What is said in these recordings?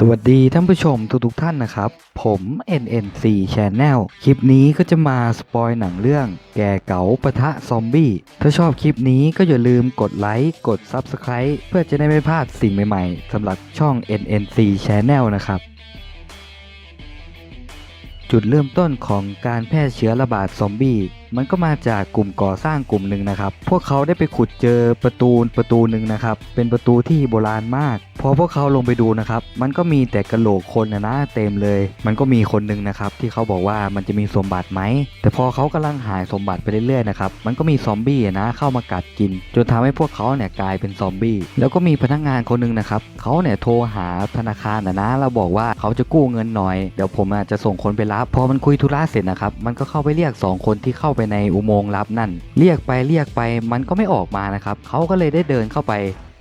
สวัสดีท่านผู้ชมทุกๆท่านนะครับ ผม NNC Channel คลิปนี้ก็จะมาสปอยหนังเรื่อง แก่เก๋าปะทะซอมบี้ ถ้าชอบคลิปนี้ก็อย่าลืมกดไลค์ กด Subscribe เพื่อจะได้ไม่พลาดสิ่งใหม่ๆสำหรับช่อง NNC Channel นะครับ จุดเริ่มต้นของการแพร่เชื้อระบาดซอมบี้ มันก็มาจากกลุ่มก่อสร้างกลุ่มหนึ่งนะครับ พวกเขาได้ไปขุดเจอประตูประตูหนึ่งนะครับ เป็นประตูที่โบราณมาก พอพวกเขาลงไปดูนะครับ มันก็มีแต่กระโหลกคนนะนะเต็มเลย มันก็มีคนหนึ่งนะครับที่เขาบอกว่ามันจะมีสมบัติไหม แต่พอเขากำลังหายสมบัติไปเรื่อยๆนะครับ มันก็มีซอมบี้อะนะเข้ามากัดกิน จนทำให้พวกเขาเนี่ยกลายเป็นซอมบี้ แล้วก็มีพนักงานคนหนึ่งนะครับ เขาเนี่ยโทรหาธนาคารนะนะแล้วบอกว่าเขาจะกู้เงินหน่อย เดี๋ยวผมจจะส่งคนไปรับ พอมันคุยธุระเสร็จนะครับ มันก็เข้าไปเรียก 2 คนที่เข้าไปในอุโมงค์ลับนั่น เรียกไปเรียกไปมันก็ไม่ออกมานะครับเขาก็เลยได้เดินเข้าไป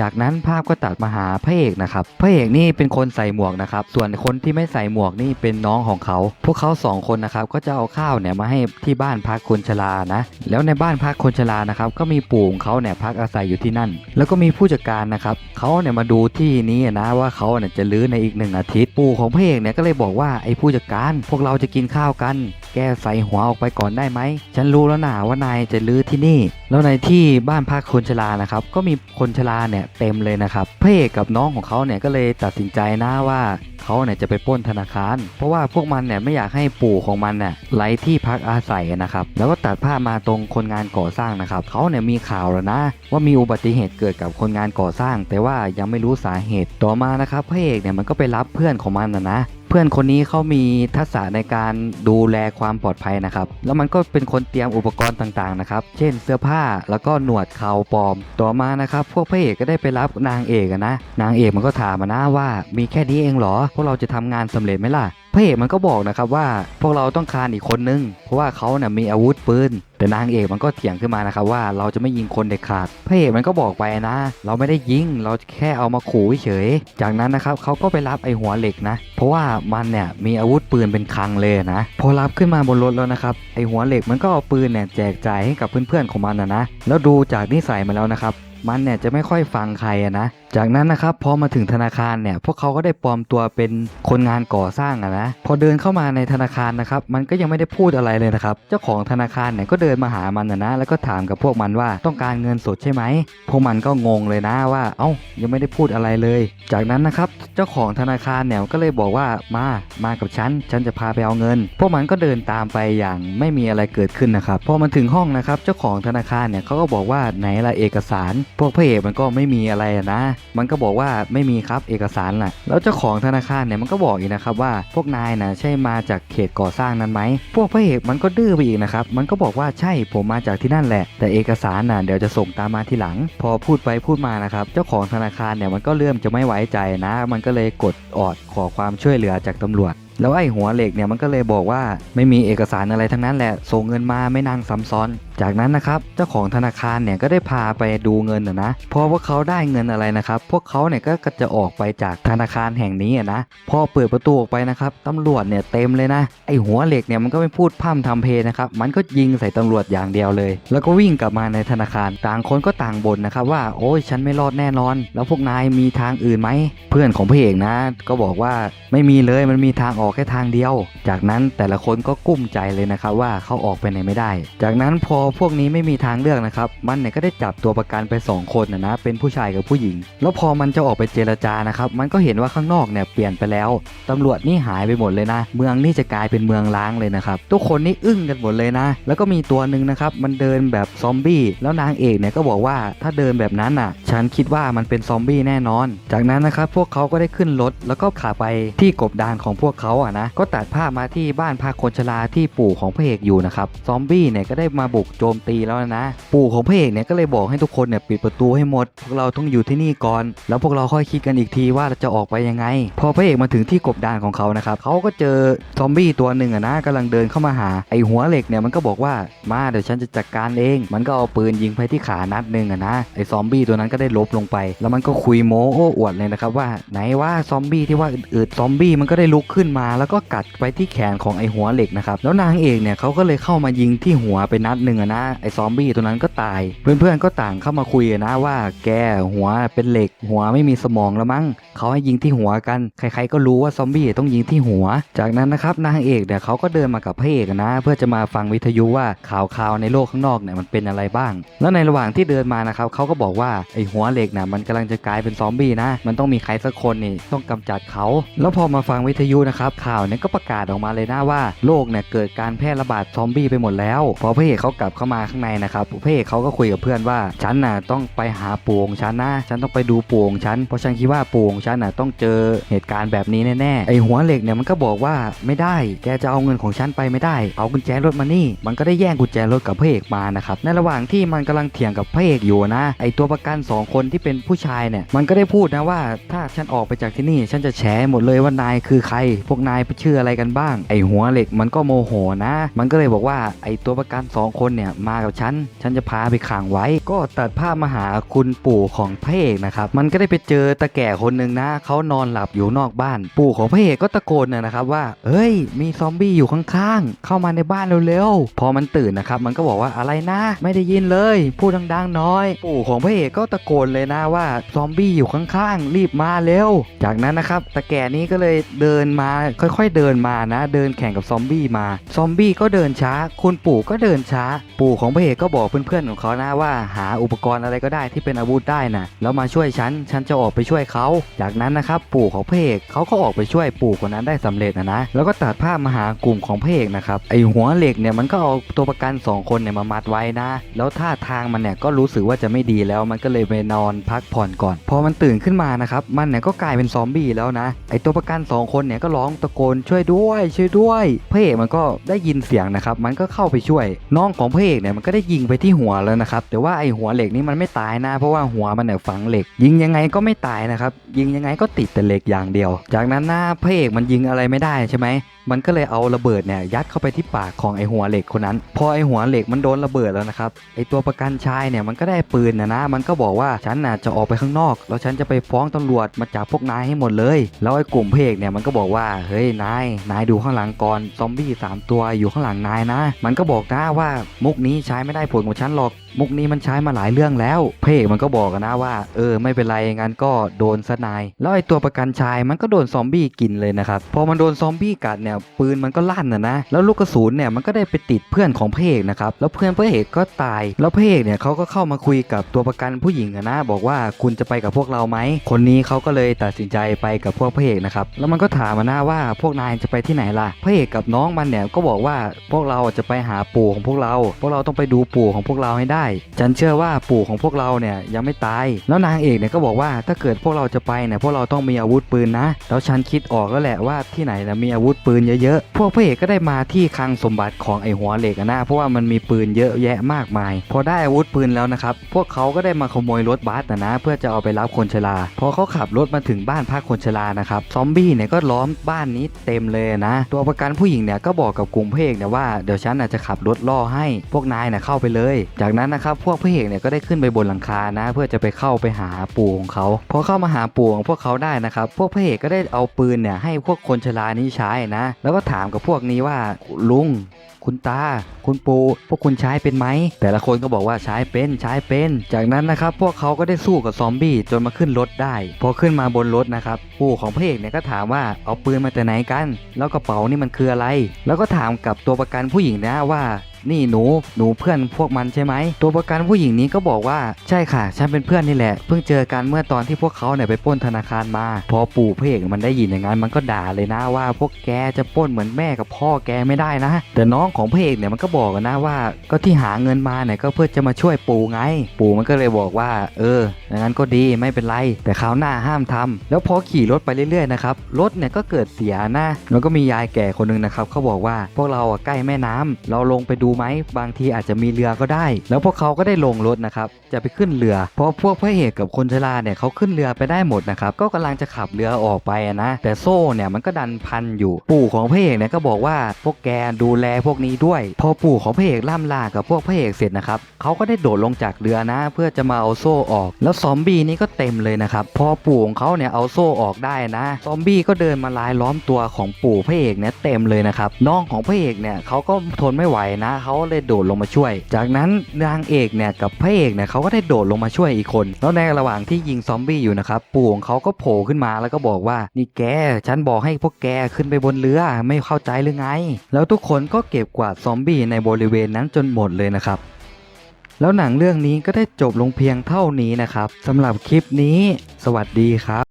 จากนั้นภาพก็ตัดมาหาพระเอกนะครับพระเอกนี่เป็นคนใส่หมวกนะครับส่วนคนที่ไม่ใส่หมวกนี่เป็นน้องของเขา พวกเขาสองคนนะครับก็จะเอาข้าวเนี่ยมาให้ที่บ้านพักคนชรานะแล้วในบ้านพักคนชรานะครับก็มีปู่ของเขาเนี่ยพักอาศัยอยู่ที่นั่น แล้วก็มีผู้จัดการนะครับเขาเนี่ยมาดูที่นี้นะว่าเขาเนี่ยจะลื้อในอีกหนึ่งอาทิตย์ ปู่ของพระเอกเนี่ยก็เลยบอกว่าไอ้ผู้จัดการพวกเราจะกินข้าวกันแกใส่หัวออกไปก่อนได้ไหม ฉันรู้แล้วนะว่านายจะลื้อที่นี่ แล้วในที่บ้านพักคนชรานะครับ ก็มีคนชราเนี่ยเต็มเลยนะครับพระเอกกับน้องของเขาเนี่ยก็เลยตัดสินใจนะว่าเขาเนี่ยจะไปป้นธนาคาร เพราะว่าพวกมันเนี่ยไม่อยากให้ปู่ของมันเนี่ยไร้ที่พักอาศัยนะครับ แล้วก็ตัดภาพมาตรงคนงานก่อสร้างนะครับ เขาเนี่ยมีข่าวแล้วนะ ว่ามีอุบัติเหตุเกิดกับคนงานก่อสร้าง แต่ว่ายังไม่รู้สาเหตุ ต่อมานะครับพระเอกเนี่ยมันก็ไปรับเพื่อนของมันนะนะ เพื่อนคนนี้เขามีทักษะในการดูแลความปลอดภัยนะครับ แล้วมันก็เป็นคนเตรียมอุปกรณ์ต่างๆนะครับ เช่นเสื้อผ้าแล้วก็หนวดเขาปลอม ต่อมานะครับ พวกพระเอกก็ได้ไปรับนางเอกนะ นางเอกมันก็ถามมานะว่ามีแค่นี้เองเหรอ พวกเราจะทำงานสำเร็จไหมล่ะพระเอกมันก็บอกนะครับว่าพวกเราต้องการอีกคนนึง เพราะว่าเขาเนี่ยมีอาวุธปืน แต่นางเอกมันก็เถียงขึ้นมานะครับว่าเราจะไม่ยิงคนเด็ดขาดพระเอกมันก็บอกไปนะ เราไม่ได้ยิงเราแค่เอามาขู่เฉย จากนั้นนะครับเขาก็ไปรับไอ้หัวเหล็กนะ เพราะว่ามันเนี่ยมีอาวุธปืนเป็นคลังเลยนะพอรับขึ้นมาบนรถแล้วนะครับไอ้หัวเหล็กมันก็เอาปืนเนี่ยแจกจ่ายให้กับเพื่อนๆของมันนะนะแล้วดูจากนิสัยมาแล้วนะครับมันเนี่ยจะไม่ค่อยฟังใครนะจากนั้นนะครับพอมาถึงธนาคารเนี่ยพวกเขาก็ได้ปลอมตัวเป็นคนงานก่อสร้างอะนะพอเดินเข้ามาในธนาคารนะครับมันก็ยังไม่ได้พูดอะไรเลยนะครับเจ้าของธนาคารเนี่ยก็เดินมาหามันนะนะแล้วก็ถามกับพวกมันว่าต้องการเงินสดใช่ไหมพวกมันก็งงเลยนะว่าเอ้ายังไม่ได้พูดอะไรเลย จากนั้นนะครับเจ้าของธนาคารเนี่ยก็เลยบอกว่ามามากับฉันฉันจะพาไปเอาเงิน พวกมันก็เดินตามไปอย่างไม่มีอะไรเกิดขึ้นนะครับพอมันถึงห้องนะครับเจ้าของธนาคารเนี่ยเขาก็บอกว่าไหนละเอกสาร พวกพระเอกมันก็ไม่มีอะไรนะมันก็บอกว่าไม่มีครับเอกสารน่ะ แล้วเจ้าของธนาคารเนี่ยมันก็บอกอีกนะครับว่าพวกนายนะใช่มาจากเขตก่อสร้างนั้นไหม พวกพระเอกมันก็ดื้อไปอีกนะครับ มันก็บอกว่าใช่ผมมาจากที่นั่นแหละ แต่เอกสารน่ะเดี๋ยวจะส่งตามมาทีหลัง พอพูดไปพูดมานะครับ เจ้าของธนาคารเนี่ยมันก็เริ่มจะไม่ไว้ใจนะ มันก็เลยกดออดขอความช่วยเหลือจากตำรวจ แล้วไอ้หัวเหล็กเนี่ยมันก็เลยบอกว่าไม่มีเอกสารอะไรทั้งนั้นแหละส่งเงินมาไม่นั่งซ้ำซ้อน จากนั้นนะครับเจ้าของธนาคารเนี่ยก็ได้พาไปดูเงินนะพอพวกเขาได้เงินอะไรนะครับพวกเขาเนี่ยก็จะออกไปจากธนาคารแห่งนี้นะพอเปิดประตูออกไปนะครับตำรวจเนี่ยเต็มเลยนะไอหัวเหล็กเนี่ยมันก็ไม่พูดพร่ำทำเพลงนะครับมันก็ยิงใส่ตำรวจอย่างเดียวเลย แล้วก็วิ่งกลับมาในธนาคารต่างคนก็ต่างบ่นนะครับว่าโอ้ยฉันไม่รอดแน่นอน แล้วพวกนายมีทางอื่นไหมเพื่อนของพระเอกนะ ก็บอกว่าไม่มีเลยมันมีทางออกแค่ทางเดียว จากนั้นแต่ละคนก็กุ้มใจเลยนะครับว่าเขาออกไปไหนไม่ได้ จากนั้นพอพวกนี้ไม่มีทางเลือกนะครับ มันเนี่ยก็ได้จับตัวประกันไป 2 คนนะนะเป็นผู้ชายกับผู้หญิง แล้วพอมันจะออกไปเจรจานะครับมันก็เห็นว่าข้างนอกเนี่ยเปลี่ยนไปแล้วตำรวจนี่หายไปหมดเลยนะ เมืองนี่จะกลายเป็นเมืองล้างเลยนะครับทุกคนนี่อึ้งกันหมดเลยนะ แล้วก็มีตัวหนึ่งนะครับมันเดินแบบซอมบี้แล้วนางเอกเนี่ยก็บอกว่าถ้าเดินแบบนั้นอะ ฉันคิดว่ามันเป็นซอมบี้แน่นอน จากนั้นนะครับพวกเขาก็ได้ขึ้นรถแล้วก็ขับไปที่กบดานของพวกเขาอะนะก็ตัดภาพมาที่บ้านพักคนชราที่ปู่ของพระเอกอยู่นะครับซอมบี้เนี่ยก็ได้มาบุกโจมตีแล้วนะ ปู่ของพระเอกเนี่ยก็เลยบอกให้ทุกคนเนี่ยปิดประตูให้หมด พวกเราต้องอยู่ที่นี่ก่อน แล้วพวกเราค่อยคิดกันอีกทีว่าเราจะออกไปยังไง พอพระเอกมาถึงที่กบดานของเขานะครับเขาก็เจอซอมบี้ตัวหนึ่งอะนะกำลังเดินเข้ามาหาไอหัวเหล็กเนี่ยมันก็บอกว่ามาเดี๋ยวฉันจะจัดการเอง มันก็เอาปืนยิงไปที่ขานัดหนึ่งอะนะไอซอมบี้ตัวนั้นก็ได้ลบลงไป แล้วมันก็คุยโม้โอ้อวดเลยนะครับว่าไหนว่าซอมบี้ที่ว่าอืดๆซอมบี้มันก็ได้ลุกขึ้นมาแล้วก็กัดไปที่แขนของไอหัวเหล็กนะครับ แล้วนางเอกเนี่ยเขาก็เลยเข้ามายิงที่หัวไปนัดหนึ่งอะนะไอซอมบี้ตัวนั้นก็ตาย เพื่อนๆก็ต่างเข้ามาคุยนะว่าแกหัวเป็นเหล็ก หัวไม่มีสมองแล้วมั้งเขาให้ยิงที่หัวกัน ใครๆก็รู้ว่าซอมบี้ต้องยิงที่หัว จากนั้นนะครับนางเอกเนี่ยเขาก็เดินมากับพระเอกนะ เพื่อจะมาฟังวิทยุว่าข่าวๆในโลกข้างนอกเนี่ยมันเป็นอะไรบ้าง แล้วในระหว่างที่เดินมานะครับเขาก็บอกว่าไอหัวเหล็กน่ะมันกำลังจะกลายเป็นซอมบี้นะ มันต้องมีใครสักคนนี่ต้องกำจัดเขา แล้วพอมาฟังวิทยุนะครับข่าวเนี่ยก็ประกาศออกมาเลยนะว่าโลกเนี่ยเกิดการแพร่ระบาดซอมบี้ไปหมดแล้วพอพระเอกเขากลับเข้ามาข้างในนะครับพระเอกเขาก็คุยกับเพื่อนว่าฉันน่ะต้องไปหาปู่ของฉันนะฉันต้องไปดูปู่ของฉันเพราะฉันคิดว่าปู่ของฉันน่ะต้องเจอเหตุการณ์แบบนี้แน่ๆไอหัวเหล็กเนี่ยมันก็บอกว่าไม่ได้แกจะเอาเงินของฉันไปไม่ได้ เอากุญแจรถมานี่ มันก็ได้แย่งกุญแจรถกับพระเอกมานะครับในระหว่างที่มันกำลังเถียงกับพระเอกอยู่นะ ไอตัวประกันสองคนที่เป็นผู้ชายเนี่ยมันก็ได้พูดนะว่าถ้าฉันออกไปจากที่นี่ฉันจะแฉหมดเลยว่านายคือใครพวกนายชื่ออะไรกันบ้าง ไอหัวเหล็กมันก็โมโหนะ มันก็เลยบอกว่าไอตัวประกันสองคนเนี่ยมากับฉัน ฉันจะพาไปขังไว้ ก็ตัดภาพมาหาคุณปู่ของพระเอกนะครับ มันก็ได้ไปเจอตาแก่คนหนึ่งนะเขานอนหลับอยู่นอกบ้าน ปู่ของพระเอกก็ตะโกนนะนะครับว่า เอ้ย มีซอมบี้อยู่ข้างๆ เข้ามาในบ้านเร็วๆ พอมันตื่นนะครับมันก็บอกว่าอะไรนะ ไม่ได้ยินเลย พูดดังๆน้อย ปู่ของพระเอกก็ตะโกนเลยนะว่าซอมบี้อยู่ข้างๆ รีบมาเร็ว จากนั้นนะครับตาแก่นี้ก็เลยเดินมาค่อยๆเดินมานะ เดินแข่งกับซอมบี้มา ซอมบี้ก็เดินช้า คุณปู่ก็เดินช้า ปู่ของพระเอกก็บอกเพื่อนๆของเขานะว่าหาอุปกรณ์อะไรก็ได้ที่เป็นอาวุธได้นะแล้วมาช่วยฉัน ฉันจะออกไปช่วยเขา จากนั้นนะครับปู่ของพระเอกเขาก็ออกไปช่วยปู่คนนั้นได้สำเร็จนะนะ แล้วก็ตัดภาพมาหากลุ่มของพระเอกนะครับไอหัวเหล็กเนี่ยมันก็เอาตัวประกันสองคนเนี่ยมามัดไว้นะ แล้วท่าทางมันเนี่ยก็รู้สึกว่าจะไม่ดีแล้วมันก็เลยไปนอนพักผ่อนก่อน พอมันตื่นขึ้นมานะครับมันเนี่ยก็กลายเป็นซอมบี้แล้วนะไอตัวประกันสองคนเนี่ยก็ร้องตะโกนช่วยด้วยช่วยด้วยพระเอกมันก็ได้ยินเสียงนะครับ มันก็เข้าไปช่วย น้องของพระเอกเนี่ยมันก็ได้ยิงไปที่หัวแล้วนะครับ แต่ว่าไอหัวเหล็กนี่มันไม่ตายนะ เพราะว่าหัวมันเนี่ยฝังเหล็ก ยิงยังไงก็ไม่ตายนะครับ ยิงยังไงก็ติดแต่เหล็กอย่างเดียว จากนั้นหน้าพระเอกมันยิงอะไรไม่ได้ใช่ไหมมันก็เลยเอาระเบิดเนี่ยยัดเข้าไปที่ปากของไอหัวเหล็กคนนั้น พอไอหัวเหล็กมันโดนระเบิดแล้วนะครับไอตัวประกันชายเนี่ยมันก็ได้ปืนนะนะ มันก็บอกว่าฉันน่ะจะออกไปข้างนอก แล้วฉันจะไปฟ้องตำรวจมาจับพวกนายให้หมดเลย แล้วไอกลุ่มเพกเนี่ยมันก็บอกว่าเฮ้ยนายนายดูข้างหลังก่อนซอมบี้สามตัวอยู่ข้างหลังนายนะ มันก็บอกนะว่ามุกนี้ใช้ไม่ได้ผลของฉันหรอก มุกนี้มันใช้มาหลายเรื่องแล้ว เพกมันก็บอกกันนะว่า เออไม่เป็นไรงั้นก็โดนซะนายแล้วไอตัวประกันชายมันก็โดนซอมบี้กินเลยนะครับพอมันโดนซอมบี้กัดเนี่ยปืนมันก็ลั่นนะนะแล้วลูกกระสุนเนี่ยมันก็ได้ไปติดเพื่อนของพเอกนะครับแล้วเพื่อนพระเอกก็ตาย แล้วพระเอกเนี่ยเขาก็เข้ามาคุยกับตัวประกันผู้หญิงนะบอกว่าคุณจะไปกับพวกเราไหมคนนี้เขาก็เลยตัดสินใจไปกับพวกพระเอกนะครับแล้วมันก็ถามมาหน้าว่าพวกนายจะไปที่ไหนล่ะพระเอกกับน้องมันเนี่ยก็บอกว่าพวกเราจะไปหาปู่ของพวกเรา พวกเราต้องไปดูปู่ของพวกเราให้ได้ ฉันเชื่อว่าปู่ของพวกเราเนี่ยยังไม่ตาย แล้วนางเอกเนี่ยก็บอกว่าถ้าเกิดพวกเราจะไปเนี่ยพวกเราต้องมีอาวุธปืนนะ แล้วฉันคิดออกแล้วแหละว่าที่ไหนนะมีอาวุธปืนเยอะๆ พวกพระเอกก็ได้มาที่คลังสมบัติของไอหัวเหล็กนะเพราะว่ามันมีปืนเยอะแยะมากมาย พอได้อาวุธปืนแล้วนะครับพวกเขาก็ได้มาขโมยรถบัสนะนะเพื่อจะเอาไปรับคนชราพอเขาขับรถมาถึงบ้านพักคนชรานะครับซอมบี้เนี่ยก็ล้อมบ้านนี้เต็มเลยนะ ตัวประกันผู้หญิงเนี่ยก็บอกกับกลุ่มพระเอกเนี่ยว่าเดี๋ยวฉันน่ะจะขับรถล่อให้พวกนายน่ะเข้าไปเลย จากนั้นนะครับพวกพระเอกเนี่ยก็ได้ขึ้นไปบนหลังคานะ เพื่อจะไปเข้าไปหาปู่ของเขาพอเข้ามาหาปู่ของพวกเขาได้นะครับพวกพระเอกก็ได้เอาปืนเนี่ยให้พวกคนชรานี้ใช้นะ แล้วก็ถามกับพวกนี้ว่าลุงคุณตา คุณปู พวกคุณใช้เป็นไหม แต่ละคนก็บอกว่าใช้เป็น ใช้เป็น จากนั้นนะครับ พวกเขาก็ได้สู้กับซอมบี้จนมาขึ้นรถได้ พอขึ้นมาบนรถนะครับ ปู่ของพระเอกเนี่ยก็ถามว่าเอาปืนมาแต่ไหนกัน แล้วกระเป๋านี่มันคืออะไร แล้วก็ถามกับตัวประกันผู้หญิงนะว่านี่หนูหนูเพื่อนพวกมันใช่ไหมตัวประกันผู้หญิงนี้ก็บอกว่าใช่ค่ะ ฉันเป็นเพื่อนนี่แหละ เพิ่งเจอกันเมื่อตอนที่พวกเขาเนี่ยไปปล้นธนาคารมา พอปู่พระเอกมันได้ยินอย่างนั้นมันก็ด่าเลยนะว่า พวกแกจะปล้นเหมือนแม่กับพ่อแกไม่ได้นะ แต่น้องของพระเอกเนี่ยมันก็บอกกันนะว่า ก็ที่หาเงินมาเนี่ยก็เพื่อจะมาช่วยปู่ไง ปู่มันก็เลยบอกว่า เอออย่างนั้นก็ดีไม่เป็นไร แต่คราวหน้าห้ามทำแล้วพอขี่รถไปเรื่อยๆนะครับรถเนี่ยก็เกิดเสียนะแล้วก็มียายแก่คนหนึงนะครับเขาบอกว่าพวกเราอะใกล้แม่น้ำเราลงไปดูดูไหมบางทีอาจจะมีเรือก็ได้ แล้วพวกเขาก็ได้ลงรถนะครับจะไปขึ้นเรือ เพราะพวกพระเอกกับคนชราเนี่ยเขาขึ้นเรือไปได้หมดนะครับก็กำลังจะขับเรือออกไปนะแต่โซ่เนี่ยมันก็ดันพันอยู่ ปู่ของพระเอกเนี่ยก็บอกว่าพวกแกดูแลพวกนี้ด้วย พอปู่ของพระเอกล่ำลากับพวกพระเอกเสร็จนะครับเขาก็ได้โดดลงจากเรือนะ เพื่อจะมาเอาโซ่ออก แล้วซอมบี้นี่ก็เต็มเลยนะครับพอปู่ของเขาเนี่ยเอาโซ่ออกได้นะ ซอมบี้ก็เดินมาลายล้อมตัวของปู่พระเอกเนี่ยเต็มเลยนะครับน้องของพระเอกเนี่ยเขาก็ทนไม่ไหวนะเขาเลยโดดลงมาช่วย จากนั้นนางเอกเนี่ยกับพระเอกเนี่ยเขาก็ได้โดดลงมาช่วยอีกคน แล้วในระหว่างที่ยิงซอมบี้อยู่นะครับปู่ของเขาก็โผล่ขึ้นมาแล้วก็บอกว่านี่แกฉันบอกให้พวกแกขึ้นไปบนเรือไม่เข้าใจหรือไง แล้วทุกคนก็เก็บกวาดซอมบี้ในบริเวณนั้นจนหมดเลยนะครับแล้วหนังเรื่องนี้ก็ได้จบลงเพียงเท่านี้นะครับสำหรับคลิปนี้ สวัสดีครับ